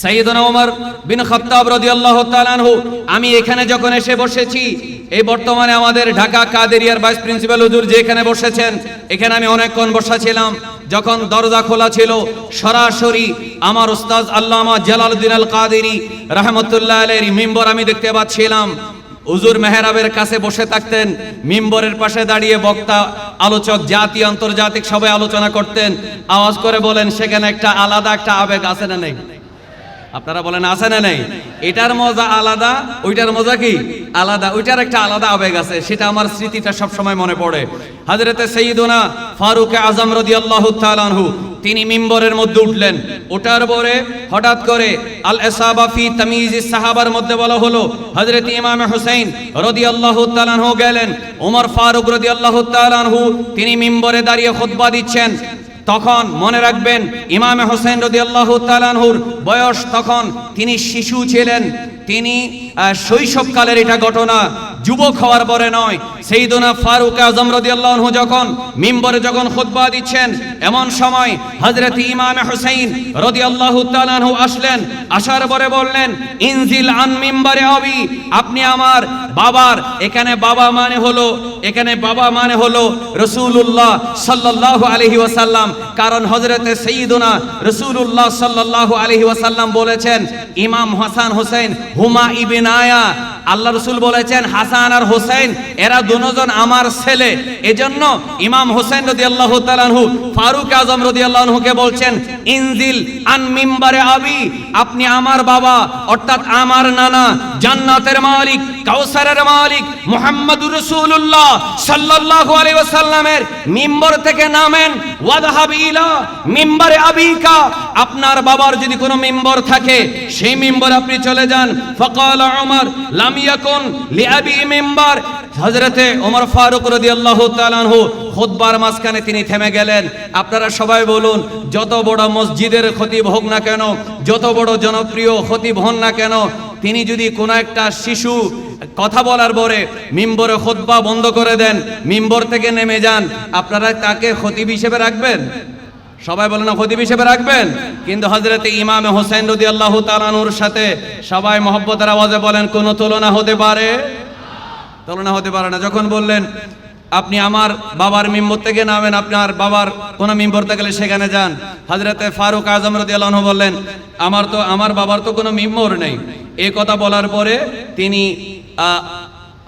সাইয়েদনা ওমর বিন খাত্তাব রাদিয়াল্লাহু তাআলা আমি এখানে যখন এসে বসেছি, এই বর্তমানে আমাদের ঢাকা কাদেরিয়ার ভাইস প্রিন্সিপাল হুজুর যেখানে বসেছেন, এখানে আমি অনেকক্ষণ বসা ছিলাম। যখন দরজা খোলা ছিল, সরাসরি আমার উস্তাজ আল্লামা জালালউদ্দিন আল কাদেরি রাহমাতুল্লাহ আলাইহির মিম্বর আমি দেখতে পাচ্ছিলাম। হুজুর মেহরাবের কাছে বসে থাকতেন, মিম্বরের পাশে দাঁড়িয়ে বক্তা, আলোচক জাতি, আন্তর্জাতিক সবাই আলোচনা করতেন। আওয়াজ করে বলেন, সেখানে একটা আলাদা একটা আবেগ আছে না নেই? আপনারা বলেন, আছে না নেই? এটার মজা আলাদা, ওইটার মজা কি? আলাদা, ওইটার একটা আলাদা আবেগ আছে, সেটা আমার স্মৃতিটা সব সময় মনে পড়ে। হাজরতে সৈয়দুনা ফারুক আজম রাদিয়াল্লাহু তাআলা আনহু, তিনি মিম্বরের মধ্যে উঠলেন। ওটার পরে হঠাৎ করে আল এসাবা ফি তামিজ সাহাবার মধ্যে বলা হলো, হযরত ইমাম হুসাইন রাদিয়াল্লাহু আল্লাহ গেলেন। ওমর ফারুক তাআলা আনহু, তিনি মিম্বরে দাঁড়িয়ে খুতবা দিচ্ছেন। তখন মনে রাখবেন ইমামে হোসেন রদি আল্লাহ তালানহুর বয়স তখন তিনি শিশু ছিলেন। তিনি শৈশবকালের এটা ঘটনা, যুবক হওয়ার পরে নয়। সেইদুনা ফারুক আজম রদি আল্লাহু যখন মিম্বরে যখন খুতবা দিচ্ছেন, এমন সময় হজরত ইমামে হোসেন রদি আল্লাহ তালানহু আসলেন, আসার পরে বললেন, ইনজিল আন মিম্বারে আবি, আপনি আমার বাবার, এখানে বাবা মানে হলো, এখানে বাবা মানে হলো রসুল্লাহ সাল্লাল্লাহু আলহি ওয়াসাল্লাম। কারণ হজরতে সঈদুনা রসুল্লাহ সাল্লাহ আলহি ওয়াসাল্লাম বলেছেন ইমাম হাসান হোসেন হুমা ইবিন আয়া আল্লাহ রসুল বলেছেন, হাসান আর হোসেন এরা দুজন আমার ছেলে। এজন্য ইমাম হোসেন রদি আল্লাহ তালানহু ফারুক আজম রদি আল্লাহকে বলছেন, ইনজিল আন মিম্বারে আবি, আপনি আমার বাবা, অর্থাৎ আমার নানা, জান্নাতের মালিক, কাউসারের মালিক, মুহাম্মদুর রাসূলুল্লাহ সাল্লাল্লাহু আলাইহি মিম্বর থেকে নামেন ওয়াদহাব ইলা মিম্বারে আবিকা। আপনার বাবার যদি কোনো মিম্বর থাকে, সেই মিম্বর আপনি চলে যান। ফাকাল উমর, লাম ইয়াকুন লিআবি মিম্বার হযরতে ওমর ফারুক রাদিয়াল্লাহু তাআলা আনহু খুতবার মাঝখানে তিনি থেমে গেলেন। আপনারা সবাই বলুন, যত বড় মসজিদের খতিব হোক না কেন, যত বড় জনপ্রিয় খতিব হন না কেন, তিনি যদি কোনো একটা শিশু কথা বলার পরে মিম্বরে খোদবা বন্ধ করে দেন, মিম্বর থেকে নেমে যান, আপনারা তাকে খতিব হিসেবে রাখবেন? সবাই বলেন, খতিব হিসেবে রাখবেন? কিন্তু হজরতে ইমামে হোসেন রদি আল্লাহ তালানুর সাথে সবাই মহব্বতের আওয়াজে বলেন, কোনো তুলনা হতে পারে? তুলনা হতে পারে না। যখন বললেন, আপনি আমার বাবার মিম্বর থেকে নামেন, আপনার বাবার কোন মিম্বর গেলে সেখানে যান। হজরতে ফারুক আজম রদি আল্লাহ বললেন, আমার তো, আমার বাবার তো কোনো মিম্বর নেই। এই কথা বলার পরে তিনি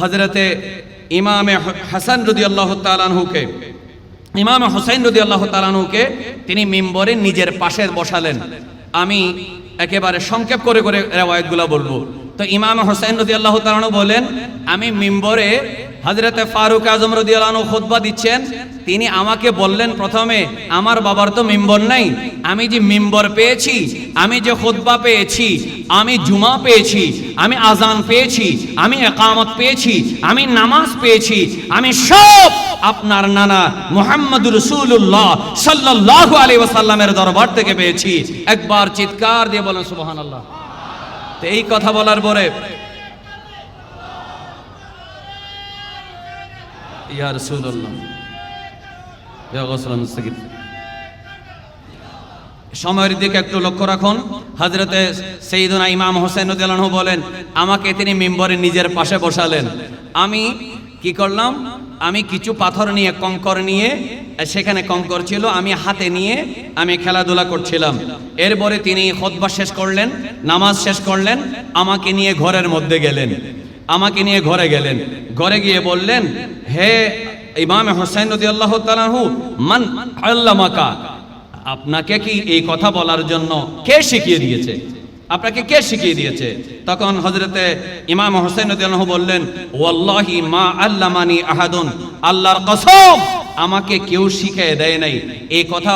হজরতে ইমামে হাসান রদি আল্লাহ তালানহুকে ইমাম হোসেন রদি আল্লাহ তালানুকে তিনি মিম্বরে নিজের পাশে বসালেন। আমি একেবারে সংক্ষেপ করে করে রেওয়ায়তগুলো বলব। তো ইমাম হোসেন রদি আল্লাহ তালানু বলেন, আমি মিম্বরে হজরতে ফারুক আজম রদি আল্লাহ খুতবা দিচ্ছেন। তিনি আমাকে বললেন, প্রথমে আমার বাবার তো মিম্বর নাই। আমি যে মিম্বর পেয়েছি, আমি যে খুতবা পেয়েছি, আমি জুমা পেয়েছি, আমি আজান পেয়েছি, আমি একামত পেয়েছি, আমি নামাজ পেয়েছি, আমি সব আপনার নানা মোহাম্মদ রসুল্লাহ সাল্লাহ আলী ওয়াসাল্লামের দরবার থেকে পেয়েছি। একবার চিৎকার দিয়ে বলেন সুবহান আল্লাহ তো এই কথা বলার পরে সময়ের দিকে একটু লক্ষ্য রাখুন। হজরতে সেইদুনা ইমাম হোসেন বলেন, আমাকে তিনি মিম্বরে নিজের পাশে বসালেন। আমি কি করলাম? আমি কিছু পাথর নিয়ে, কঙ্কর নিয়ে, সেখানে কঙ্কর ছিল, আমি হাতে নিয়ে, আমি খেলাধুলা করছিলাম। এরপরে তিনি খোদবা শেষ করলেন, নামাজ শেষ করলেন, আমাকে নিয়ে ঘরের মধ্যে গেলেন। আমাকে নিয়ে ঘরে গেলেন। ঘরে গিয়ে বললেন, হে ইমাম হোসেন রদি আল্লাহ তালাহু মান আপনাকে কি এই কথা বলার জন্য কে শিখিয়ে দিয়েছে? আপনাকে কে শিখিয়ে দিয়েছে? তখন হজরতে ইমাম হোসেন বললেন, ওয়াল্লাহি মা আল্লামানি আহাদুন, আল্লাহর কসম আমাকে কেউ শিখিয়ে দেয় নাই। এই কথা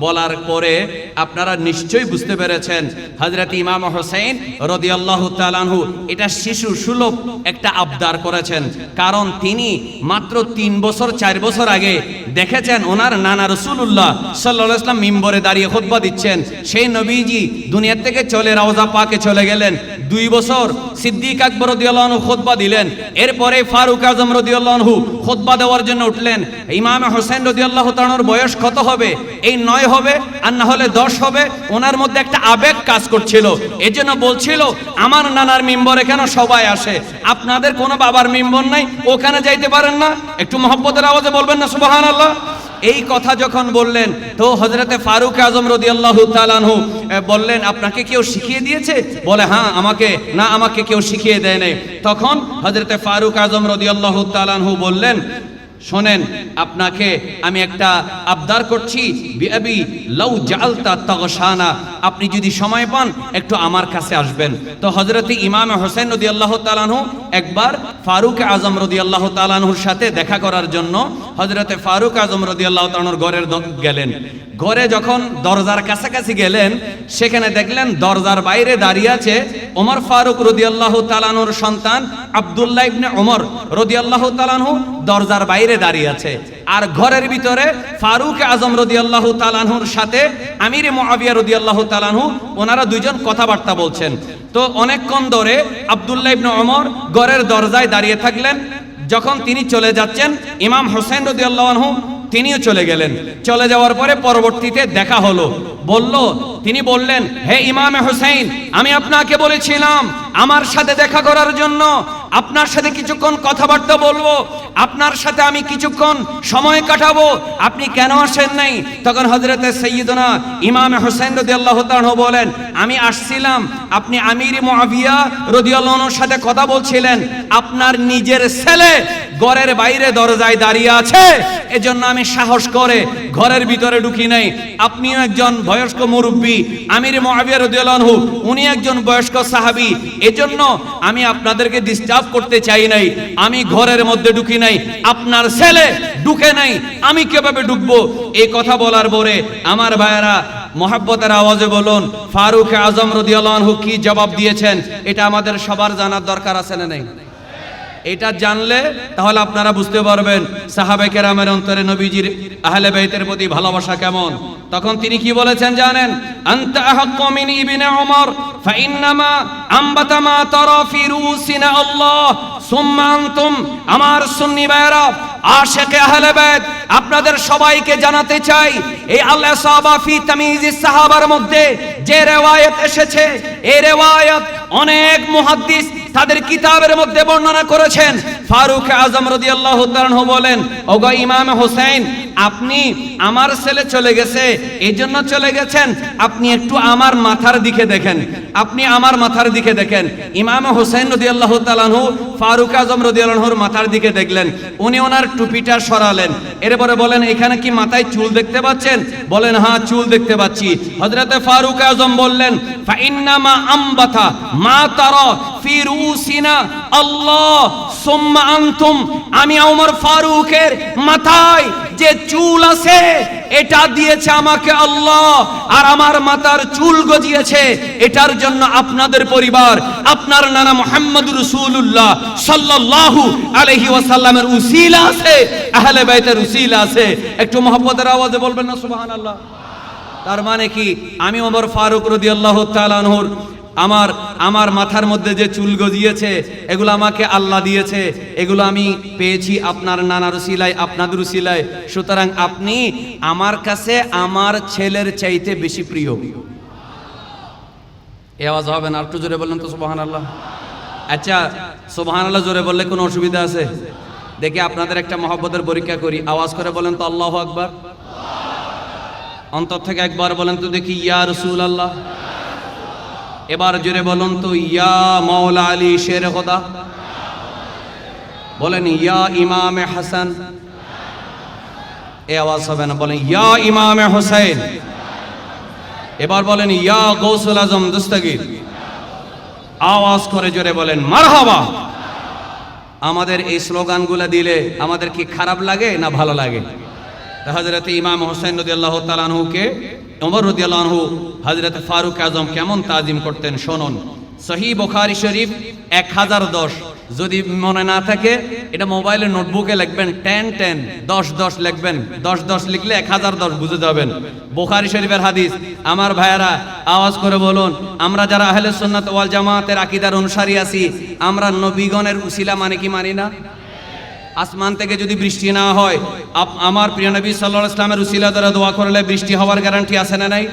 বলার পরে আপনারা নিশ্চয়ই বুঝতে পেরেছেন। হজরত ইমাম হোসেন রদিয়াল্লাহু তালানহু এটা শিশু সুলভ একটা আবদার করেছেন। কারণ তিনি মাত্র তিন বছর, চার বছর আগে দেখেছেন ওনার নানা রসুল্লাহ সাল্লাহ ইসলাম মিম্বরে দাঁড়িয়ে খুতবা দিচ্ছেন। সেই নবীজি দুনিয়ার থেকে চলে রাওজা পাকে চলে গেলেন। দুই বছর সিদ্দিক আকবর রদিয়াল্লাহু খুতবা দিলেন। এরপরে ফারুক আজম রদিয়াল্লাহু খুতবা দেওয়ার জন্য উঠলেন। ইমাম হোসেন রদিয়াল্লাহু তাআলার বয়স কত হবে? এই নয় হবে আর না হলে দশ হবে। ওনার মধ্যে একটা আবেগ কাজ করছিল। এজন্য বলছিল, আমার নানার মিম্বরে কেন সবাই আসে? আপনাদের কোনো বাবার মিম্বর নাই, ওখানে যাইতে পারেন না? একটু মহব্বতের আওয়াজে বলবেন না, সুবহানাল্লাহ? এই কথা যখন বললেন, তো হজরতে ফারুক আজম রদি আল্লাহ তালানহু বললেন, আপনাকে কেউ শিখিয়ে দিয়েছে? বলে হ্যাঁ আমাকে, না, আমাকে কেউ শিখিয়ে দেয় তখন হজরতে ফারুক আজম রদি আল্লাহ তালানহু বললেন শোনেন, আপনাকে আমি একটা আবদার করছি। আপনি যদি সময় পান, একটু আমার কাছে আসবেন। তো হযরতে ইমাম হোসেন রদি আল্লাহ তাআলাহু একবার ফারুক আজম রদি আল্লাহ তাআলাহুর সাথে দেখা করার জন্য হযরতে ফারুক আজম রাদিয়াল্লাহু তাআলার ঘরের দ- গেলেন। ঘরে যখন দরজার কাছাকাছি গেলেন, সেখানে দেখলেন দরজার বাইরে দাঁড়িয়ে আছে ওমর ফারুক রদিয়াল্লাহু তালানুর সন্তান আব্দুল্লাহ ইবনে ওমর রদিয়াল্লাহু তালানহু দরজার বাইরে দাঁড়িয়ে আছে। আর ঘরের ভিতরে ফারুক আজম রদিয়াল্লাহু তালানহুর সাথে আমির মুআবিয়া রদিয়াল্লাহু তালানহু ওনারা দুইজন কথাবার্তা বলছেন। তো অনেকক্ষণ ধরে আব্দুল্লাহ ইবনে ওমর ঘরের দরজায় দাঁড়িয়ে থাকলেন। যখন তিনি চলে যাচ্ছেন, ইমাম হোসেন রদিয়াল্লাহু তিনিও চলে গেলেন। চলে যাওয়ার পরে পরবর্তীতে দেখা হলো। বলল, তিনি বললেন, হে ইমামে হোসেন আমি আপনাকে বলেছিলাম, আমার সাথে দেখা করার জন্য আপনার সাথে কিছুক্ষণ কথাবার্তা বলব। আপনার সাথে আমি কিছুক্ষণ সময় কাটাবো। আপনি কেন আসেন নাই? তখন হজরতে সৈয়দনা ইমামে হোসেন রদি আল্লাহ বলেন, আমি আসছিলাম। আপনি আমির মুআবিয়া রদিয়াল্লাহর সাথে কথা বলছিলেন। আপনার নিজের ছেলে ঘরের বাইরে দরজায় দাঁড়িয়ে আছে। এজন্য আমি সাহস করে ঘরের ভিতরে ঢুকি নাই। আপনিও একজন বয়স্ক মুরব্বী। আমির মুআবিয়া রাদিয়াল্লাহু উনি একজন বয়স্ক সাহাবী। এজন্য আমি আপনাদেরকে ডিস্টার্ব করতে চাই নাই। আমি ঘরের মধ্যে ঢুকি নাই আপনার ছেলে ঢুকে নাই, আমি কীভাবে ঢুকবো? এই কথা বলার পরে আমার ভাইয়েরা মহাব্বতের আওয়াজে বলুন, ফারুক আজম রদিয়ালহু কি জবাব দিয়েছেন? এটা আমাদের সবার জানার দরকার আছে না নাই? এটা জানলে তাহলে আপনারা বুঝতে পারবেন সাহাবে কেরামের অন্তরে নবীজির আহলে বাইতের প্রতি ভালোবাসা কেমন। তখন তিনি কি বলেছেন জানেন? ফাইন্নামা আল্লাহ আমার সুন্নি আপনাদের সবাইকে জানাতে চাই, এই আল্লাহ ফি সাহাবার মধ্যে যে রেওয়ায়াত এসেছে, এই রেওয়ায়াত অনেক মুহাদ্দিস তাদের কিতাবের মধ্যে বর্ণনা করেছেন ফারুক আজম রাদিয়াল্লাহু তাআলা বলেন, ওগো ইমাম হোসেন আপনি আমার ছেলে চলে গেছে এই জন্য চলে গেছেন, আপনি একটু আমার মাথার দিকে দেখেন, আপনি আমার মাথার দিকে দেখেন। ইমাম হোসেন রাদিয়াল্লাহু তাআলা ফারুক আজম রাদিয়াল্লাহুর মাথার দিকে দেখলেন, উনি ওনার টুপিটা সরালেন, এরপরে বলেন, এখানে কি মাথায় চুল দেখতে পাচ্ছেন? বলেন হ্যাঁ চুল দেখতে পাচ্ছি। হযরতে ফারুক আজম বললেন ফাইন্নামা আমবাতা মা তারা ফিরুসিনা আল্লাহ সুম্মা আনতুম, আমি ওমর ফারুকের মাথায় যে চুল আছে, এটা দিয়েছে আমাকে আল্লাহ, আর আমার মাথার চুল গজিয়েছে, এটার জন্য আপনাদের পরিবার, আপনার নানা মোহাম্মদ রসুল্লাহ সাল্লাল্লাহু আলাইহি ওয়াসাল্লামের উসিলা আছে, আহলে বাইতের উসিলা আছে। একটু মোহাম্মদের আওয়াজে বলবেন না, সুবহানাল্লাহ? তার মানে কি, আমি ওমর ফারুক রাদিয়াল্লাহু তাআলা আনহুর, আমার আমার মাথার মধ্যে যে চুল গজিয়েছে, এগুলো আমাকে আল্লাহ দিয়েছে। এগুলো আমি পেয়েছি আপনার নানার উসিলায়, আপনাদের উসিলায়। সুতরাং আপনি আমার কাছে আমার ছেলের চাইতে বেশি প্রিয়। এ আওয়াজ হবে না একটু জোরে বললেন তো সুবহান আল্লাহ আচ্ছা সুবহান আল্লাহ জোরে বললে কোনো অসুবিধা আছে? দেখে আপনাদের একটা মহব্বতের পরীক্ষা করি। আওয়াজ করে বলেন তো আল্লাহ আকবার। অন্তর থেকে একবার বলেন তো দেখি, ইয়া রসুল আল্লাহ এবার জোরে বলুন তো, ইয়া মাওলা আলী শের খোদা। বলেন, ইয়া ইমামে হাসান। এ আওয়াজ হবে না, বলেন, ইয়া ইমামে হোসেন এবার বলেন, ইয়া গৌসুল আজম দস্তগীর আওয়াজ করে জোরে বলেন, মারহাবা। আমাদের এই স্লোগানগুলো দিলে আমাদের কি খারাপ লাগে না ভালো লাগে? হজরত ইমাম হোসেন রদি আল্লাহ তালানহুকে ওমর রদি আল্লাহু হজরত ফারুক আজম কেমন তাজিম করতেন শোনুন। সহি বুখারী শরীফ এক হাজার দশ। যদি মনে না থাকে, এটা মোবাইলে নোটবুকে লিখবেন, টেন টেন, দশ দশ লিখবেন। দশ দশ লিখলে এক হাজার দশ বুঝে যাবেন। বোখারি শরীফের হাদিস, আমার ভাইয়েরা, আওয়াজ করে বলুন, আমরা যারা আহলে সুন্নাত ওয়াল জামাতের আকিদার অনুসারী আছি, আমরা নবীগণের উসিলা মানে কি মানি না? আসমান থেকে যদি বৃষ্টি না হয় আমার প্রিয় নবী আলাইহি ইসলামের উসিলা দ্বারা দোয়া করলে বৃষ্টি হওয়ার গ্যারান্টি আছে না নাই?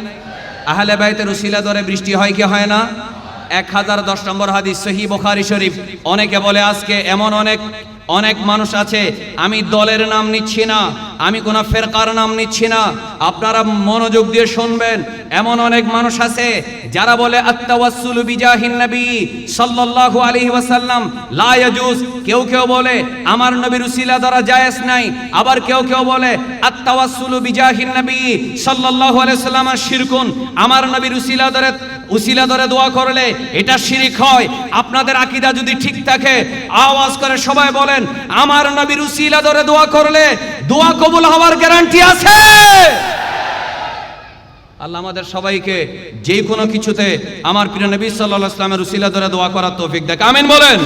আহলে বাইতের উসিলা দরে বৃষ্টি হয় কি হয় না? এক হাজার দশ নম্বর হাদিস, সহি বোখারি শরীফ। অনেকে বলে, আজকে এমন অনেক অনেক মানুষ আছে, আমি দলের নাম নিচ্ছি না। আমি কোনো ফেরকার নাম নিচ্ছি না। আপনারা মনোযোগ দিয়ে শুনবেন। এমন অনেক মানুষ আছে যারা বলে, আত্তাওয়াসসুলু বিজাহিন নবী সাল্লাল্লাহু আলাইহি ওয়াসাল্লাম। লা ইয়াজুজ। কেউ কেউ বলে, আমার নবীর উসিলা দ্বারা জায়েজ নাই। আবার কেউ কেউ বলে, আত্তাওয়াসসুলু বিজাহিন নবী সাল্লাল্লাহু আলাইহি ওয়াসাল্লাম শিরকুন। আমার নবীর উসিলা দ্বারা উসিলা ধরে দোয়া করলে এটা শিরিক হয়। আপনাদের আকীদা যদি ঠিক থাকে, আওয়াজ করে সবাই বলেন, আমার নবীর উসিলা ধরে দোয়া করলে দোয়া কবুল হওয়ার গ্যারান্টি আছে। আল্লাহ আমাদের সবাইকে যে কোনো কিছুতে আমার প্রিয় নবী সাল্লাল্লাহু আলাইহি ওয়াসাল্লামের উসিলা ধরে দোয়া করার তৌফিক দেখ। আমিন বলেন।